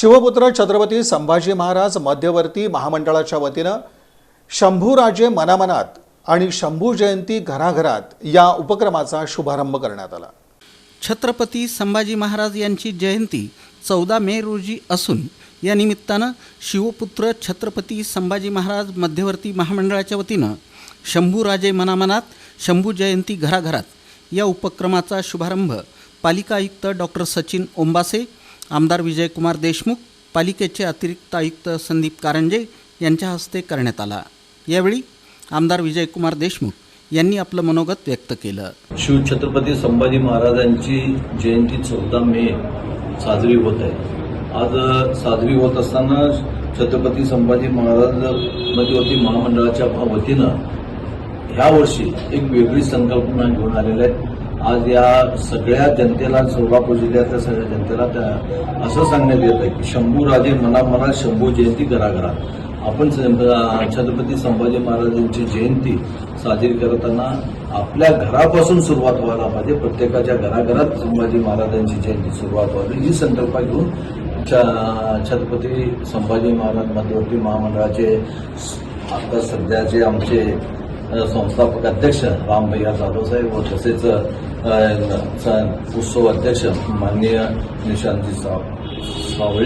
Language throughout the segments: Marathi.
शिवपुत्र छत्रपती संभाजी महाराज मध्यवर्ती महामंडळाच्या वतीनं शंभूराजे मनामनात आणि शंभू जयंती घराघरात या उपक्रमाचा शुभारंभ करण्यात आला. छत्रपती संभाजी महाराज यांची जयंती चौदा मे रोजी असून या निमित्तानं शिवपुत्र छत्रपती संभाजी महाराज मध्यवर्ती महामंडळाच्या वतीनं शंभूराजे मनामनात शंभू जयंती घराघरात या उपक्रमाचा शुभारंभ पालिका आयुक्त डॉक्टर सचिन ओंबासे आमदार विजयकुमार देशमुख पालिकेचे अतिरिक्त आयुक्त संदीप कारंजे यांच्या हस्ते करण्यात आला. यावेळी आमदार विजयकुमार देशमुख यांनी आपलं मनोगत व्यक्त केलं. शिवछत्रपती संभाजी महाराजांची जयंती चौदा मे साजरी होत आहे. आज साजरी होत असताना छत्रपती संभाजी महाराज मध्यवर्ती महामंडळाच्या वतीनं ह्या वर्षी एक वेगळी संकल्पना घेऊन आलेल्या आहेत. आज या सगळ्या जनतेला सोलापूर जिल्ह्यातल्या सगळ्या जनतेला त्या असं सांगण्यात येत आहे की शंभूराजे मनामनात शंभू जयंती घराघरात आपण छत्रपती संभाजी महाराजांची जयंती साजरी करताना आपल्या घरापासून सुरुवात व्हायला पाहिजे. प्रत्येकाच्या घराघरात संभाजी महाराजांची जयंती सुरुवात व्हावी. ही संकल्पना घेऊन छ- छत्रपती संभाजी महाराज मध्यवर्ती महामंडळाचे आता सध्याचे आमचे संस्थापक अध्यक्ष रामभैया जाधव साहेब व तसेच उत्सव अध्यक्ष माननीय निशांतजी साव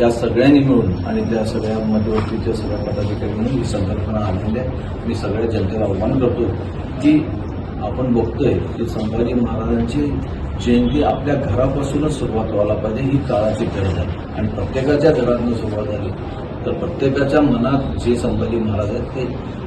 या सगळ्यांनी मिळून आणि त्या सगळ्या मध्यवर्तीच्या सगळ्या पदाधिकारी म्हणून ही संकल्पना आणलेली आहे. मी सगळ्या जनतेला आव्हान करतो की आपण बघतोय की संभाजी महाराजांची जयंती आपल्या घरापासूनच सुरुवात व्हायला पाहिजे ही काळाची गरज आहे. आणि प्रत्येकाच्या घरातून सुरुवात झाली. तर प्रत्येकाच्या मनात जे संभाजी महाराज आहेत ते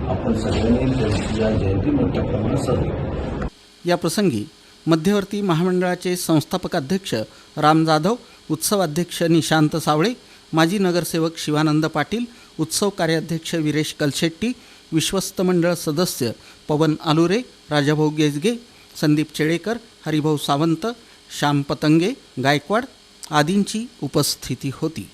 आपण सगळ्यांनी या जयंती मोठ्या प्रमाणात साजरी या प्रसंगी मध्यवर्ती महामंडळाचे संस्थापक अध्यक्ष राम जाधव उत्सव अध्यक्ष निशांत सावळे माजी नगरसेवक शिवानंद पाटील उत्सव कार्याध्यक्ष विरेश कलशेट्टी विश्वस्त मंडळ सदस्य पवन आलुरे राजाभाऊ गेजगे संदीप चेळेकर हरिभाऊ सावंत श्याम पतंगे गायकवाड आदींची उपस्थिती होती.